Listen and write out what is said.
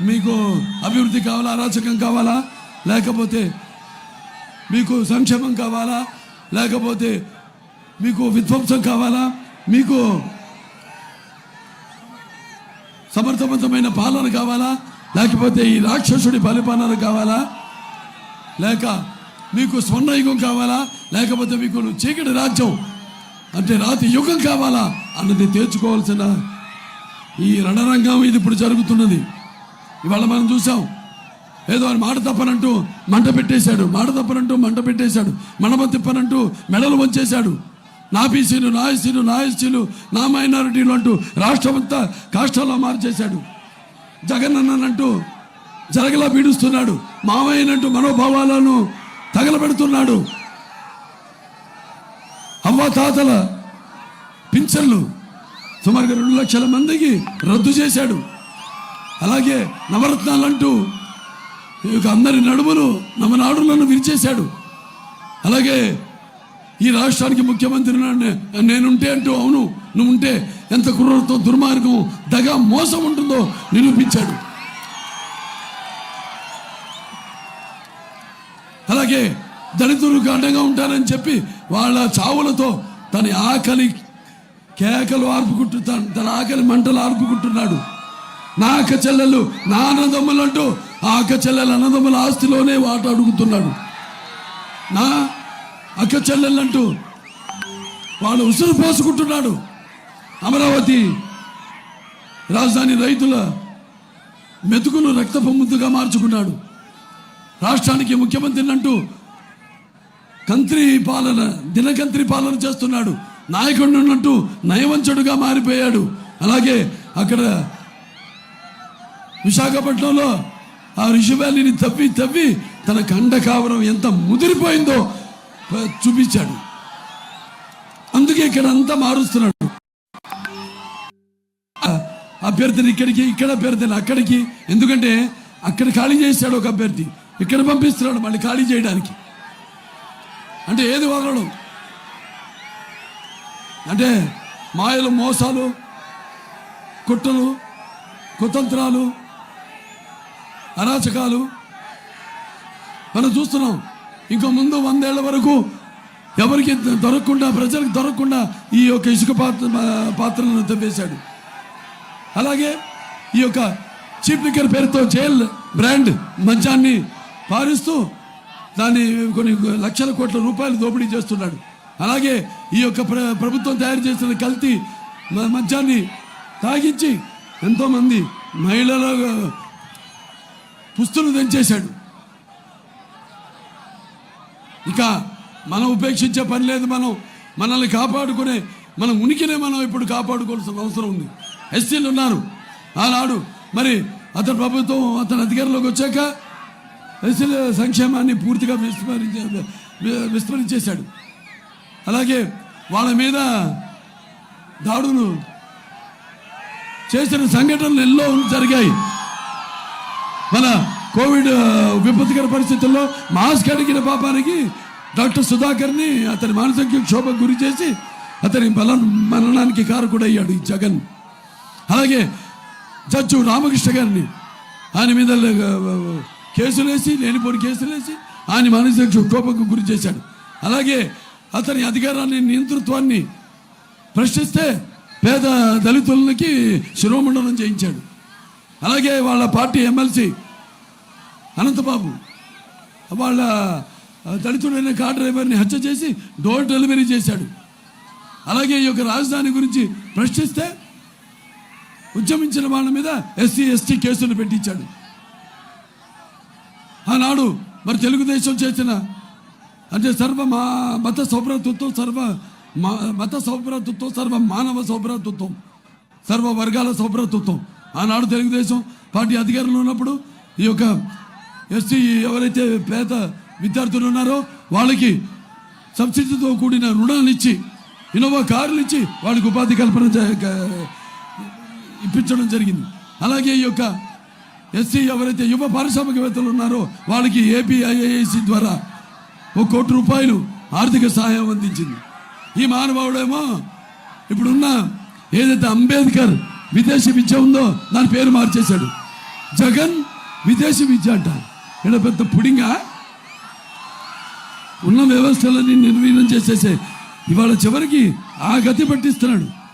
మీకు అభివృద్ధి కావాలా అరాచకం కావాలా? లేకపోతే మీకు సంక్షేమం కావాలా? లేకపోతే మీకు విధ్వంసం కావాలా? మీకు సమర్థవంతమైన పాలన కావాలా? లేకపోతే ఈ రాక్షసుడి పరిపాలన కావాలా? లేక మీకు స్వర్ణయుగం కావాలా? లేకపోతే మీకు చీకటి రాజ్యం అంటే రాతి యుగం కావాలా? అన్నది తేల్చుకోవాల్సిన ఈ రణరంగం ఇది ఇప్పుడు జరుగుతున్నది. ఇవాళ మనం చూసాం ఏదో అని మాట తప్పనంటూ మంట పెట్టేశాడు మాట తప్పనంటూ మంట పెట్టేశాడు మనమ తిప్పనంటూ మెడలు వంచేశాడు. నా బీసీలు నా ఎస్సీలు నా ఎస్సీలు నా మైనారిటీలు అంటూ రాష్ట్రమంతా కాష్టాల్లో మార్చేశాడు. జగన్ అన్ననంటూ జరగలా పీడుస్తున్నాడు మామయ్యనంటూ మనోభావాలను తగలబెడుతున్నాడు. అవ్వ తాతల పింఛన్లు సుమారుగా రెండు లక్షల మందికి రద్దు చేశాడు. అలాగే నవరత్నాలంటూ ఈ యొక్క అందరి నడుములు నవనాడులను విరిచేశాడు. అలాగే ఈ రాష్ట్రానికి ముఖ్యమంత్రి నేనుంటే అంటూ అవును నువ్వు ఉంటే ఎంత క్రూరత్వం దుర్మార్గం దగ మోసం ఉంటుందో నిరూపించాడు. అలాగే దళితులకు అండగా ఉంటానని చెప్పి వాళ్ళ చావులతో తన ఆకలి కేకలు ఆర్పుకుంటు తన ఆకలి మంటలు ఆర్పుకుంటున్నాడు. నా అక్క చెల్లెలు నా అన్నదమ్ములు అంటూ ఆ అక్క చెల్లెలు అన్నదమ్ముల ఆస్తిలోనే వాట అడుగుతున్నాడు. నా అక్క చెల్లెళ్ళంటూ వాళ్ళు ఉసురు పోసుకుంటున్నాడు. అమరావతి రాజధాని రైతుల మెతుకులు రక్తపు ముద్దుగా మార్చుకున్నాడు. రాష్ట్రానికి ముఖ్యమంత్రిని అంటూ కంత్రి పాలన దినకంత్రి పాలన చేస్తున్నాడు. నాయకుడిని అంటూ నయవంచుడుగా మారిపోయాడు. అలాగే అక్కడ విశాఖపట్నంలో ఆ ఋషి వ్యాలీని తవ్వి తవ్వి తన కండకావరం ఎంత ముదిరిపోయిందో చూపించాడు. అందుకే ఇక్కడ అంతా మారుస్తున్నాడు. అభ్యర్థిని ఇక్కడికి ఇక్కడ అభ్యర్థిని అక్కడికి. ఎందుకంటే అక్కడ ఖాళీ చేశాడు ఒక అభ్యర్థి. ఇక్కడ పంపిస్తున్నాడు మళ్ళీ ఖాళీ చేయడానికి. అంటే ఏది వదలడం. అంటే మాయలు మోసాలు కుట్రలు కుతంత్రాలు అరాచకాలు. మనం చూస్తున్నాం ఇంకో ముందు వందేళ్ళ వరకు ఎవరికి దొరకకుండా ప్రజలకు దొరకకుండా ఈ యొక్క ఇసుక పాత్ర పాత్రలను తవ్వేశాడు అలాగే ఈ యొక్క చీప్ లిక్కర్ పేరుతో జైల్ బ్రాండ్ మంచాన్ని పారిస్తూ దాన్ని కొన్ని లక్షల కోట్ల రూపాయలు దోపిడీ చేస్తున్నాడు. అలాగే ఈ యొక్క ప్ర ప్రభుత్వం తయారు చేసిన కల్తీ మంచాన్ని మద్యాన్ని తాగించి ఎంతోమంది మహిళల పుస్తులు తెంచేశాడు. ఇక మనం ఉపేక్షించే పని లేదు మనం మనల్ని కాపాడుకునే మన ఉనికినే మనం ఇప్పుడు కాపాడుకోవాల్సిన అవసరం ఉంది. ఎస్సీలు ఉన్నారు. ఆనాడు మరి అతను ప్రభుత్వం అతను అధికారంలోకి వచ్చాక ఎస్సీల సంక్షేమాన్ని పూర్తిగా విస్మరించే విస్మరించేశాడు. అలాగే వాళ్ళ మీద దాడులు చేసిన సంఘటనలు ఎన్నో జరిగాయి. మన కోవిడ్ ఆ, పరిస్థితుల్లో మాస్క్ అడిగిన పాపానికి డాక్టర్ సుధాకర్ని అతని మానసిక క్షోభకు గురి చేసి అతని బల మరణానికి కారకుడయ్యాడు ఈ జగన్. అలాగే జడ్జు రామకృష్ణ గారిని ఆయన మీద కేసులేసి లేనిపోని కేసులేసి ఆయన మానసిక క్షోభకు గురి చేశాడు. అలాగే అతని అధికారాన్ని నియంతృత్వాన్ని ప్రశ్నిస్తే పేద దళితులకి శిరోమండనం చేయించాడు. అలాగే వాళ్ళ పార్టీ ఎమ్మెల్సీ అనంతబాబు వాళ్ళ దళితుడైన కార్ డ్రైవర్ని హత్య చేసి డోర్ డెలివరీ చేశాడు. అలాగే ఈ యొక్క రాజధాని గురించి ప్రశ్నిస్తే ఉద్యమించిన వాళ్ళ మీద ఎస్సీ ఎస్టీ కేసులు పెట్టించాడు. ఆనాడు మరి తెలుగుదేశం చేసిన అంటే సర్వ మా మత సౌభ్రతత్వం సర్వ మా- మత సౌభ్రతత్వం సర్వ మానవ సౌభ్రతత్వం సర్వ వర్గాల సౌభ్రతత్వం. ఆనాడు తెలుగుదేశం పార్టీ అధికారంలో ఉన్నప్పుడు ఈ యొక్క ఎస్సీ ఎవరైతే పేద విద్యార్థులు ఉన్నారో వాళ్ళకి సబ్సిడీతో కూడిన రుణాలు ఇచ్చి ఇన్నోవా కార్లు ఇచ్చి వాళ్ళకి ఉపాధి కల్పన ఇప్పించడం జరిగింది. అలాగే ఈ యొక్క ఎస్సీ ఎవరైతే యువ పారిశ్రామికవేత్తలు ఉన్నారో వాళ్ళకి ఏపీఐఏసి ద్వారా ఒక కోటి రూపాయలు ఆర్థిక సహాయం అందించింది. ఈ మానవుడేమో ఇప్పుడున్న ఏదైతే అంబేద్కర్ విదేశీ విద్య ఉందో దాని పేరు మార్చేశాడు. జగన్ విదేశీ విద్య అంట. ఇక్కడ పెద్ద పుడింగా? ఉన్న వ్యవస్థలని నిర్వీర్యం చేసేసే. ఇవాళ చివరికి ఆ గతి పట్టిస్తున్నాడు.